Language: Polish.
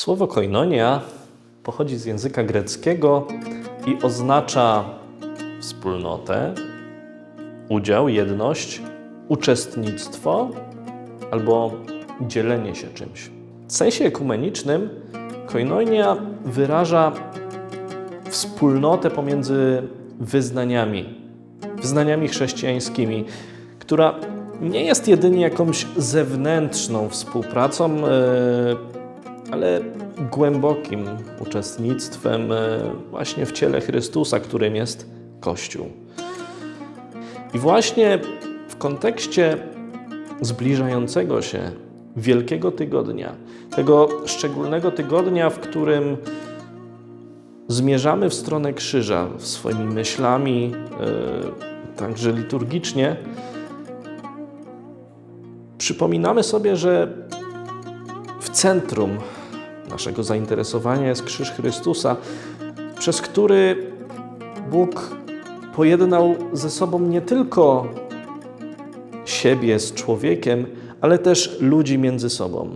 Słowo koinonia pochodzi z języka greckiego i oznacza wspólnotę, udział, jedność, uczestnictwo albo dzielenie się czymś. W sensie ekumenicznym koinonia wyraża wspólnotę pomiędzy wyznaniami, wyznaniami chrześcijańskimi, która nie jest jedynie jakąś zewnętrzną współpracą, e, ale głębokim uczestnictwem e, właśnie w ciele Chrystusa, którym jest Kościół. I właśnie w kontekście zbliżającego się Wielkiego Tygodnia, tego szczególnego tygodnia, w którym zmierzamy w stronę krzyża swoimi myślami, e, także liturgicznie, przypominamy sobie, że w centrum naszego zainteresowania jest krzyż Chrystusa, przez który Bóg pojednał ze sobą nie tylko siebie z człowiekiem, ale też ludzi między sobą.